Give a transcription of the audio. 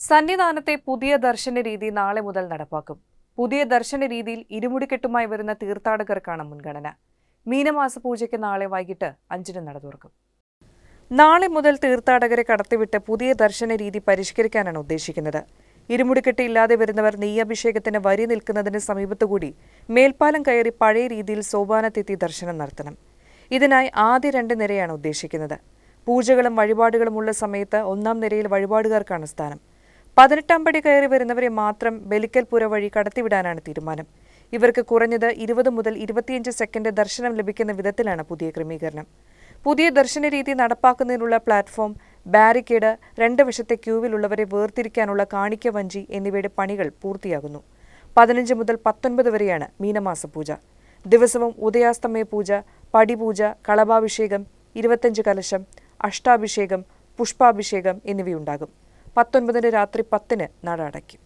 സന്നിധാനത്തെ പുതിയ ദർശന രീതി നാളെ മുതൽ നടപ്പാക്കും. പുതിയ ദർശന രീതിയിൽ ഇരുമുടിക്കെട്ടുമായി വരുന്ന തീർത്ഥാടകർക്കാണ് മുൻഗണന. മീനമാസ പൂജയ്ക്ക് നാളെ വൈകിട്ട് അഞ്ചിന് നട തുറക്കും. നാളെ മുതൽ തീർത്ഥാടകരെ കടത്തിവിട്ട് പുതിയ ദർശന രീതി പരിഷ്കരിക്കാനാണ് ഉദ്ദേശിക്കുന്നത്. ഇരുമുടിക്കെട്ട് ഇല്ലാതെ വരുന്നവർ നെയ്യഭിഷേകത്തിന് വരി നിൽക്കുന്നതിന് സമീപത്തുകൂടി മേൽപ്പാലം കയറി പഴയ രീതിയിൽ സോപാനത്തെത്തി ദർശനം നടത്തണം. ഇതിനായി ആദ്യ രണ്ട് നിരയാണ് ഉദ്ദേശിക്കുന്നത്. പൂജകളും വഴിപാടുകളുമുള്ള സമയത്ത് ഒന്നാം നിരയിൽ വഴിപാടുകാർക്കാണ് സ്ഥാനം. പതിനെട്ടാം പടി കയറി വരുന്നവരെ മാത്രം ബലിക്കൽ പുര വഴി കടത്തിവിടാനാണ് തീരുമാനം. ഇവർക്ക് കുറഞ്ഞത് ഇരുപത് മുതൽ ഇരുപത്തിയഞ്ച് സെക്കൻഡ് ദർശനം ലഭിക്കുന്ന വിധത്തിലാണ് പുതിയ ക്രമീകരണം. പുതിയ ദർശന രീതി നടപ്പാക്കുന്നതിനുള്ള പ്ലാറ്റ്ഫോം ബാരിക്കേഡ് രണ്ട് വശത്തെ ക്യൂവിലുള്ളവരെ വേർതിരിക്കാനുള്ള കാണിക്ക വഞ്ചി എന്നിവയുടെ പണികൾ പൂർത്തിയാകുന്നു. പതിനഞ്ച് മുതൽ പത്തൊൻപത് വരെയാണ് മീനമാസ പൂജ. ദിവസവും ഉദയാസ്തമയ പൂജ പടിപൂജ കളഭാഭിഷേകം ഇരുപത്തഞ്ച് കലശം അഷ്ടാഭിഷേകം പുഷ്പാഭിഷേകം എന്നിവയുണ്ടാകും. പത്തൊൻപതിന് രാത്രി പത്തിന് നട അടയ്ക്കും.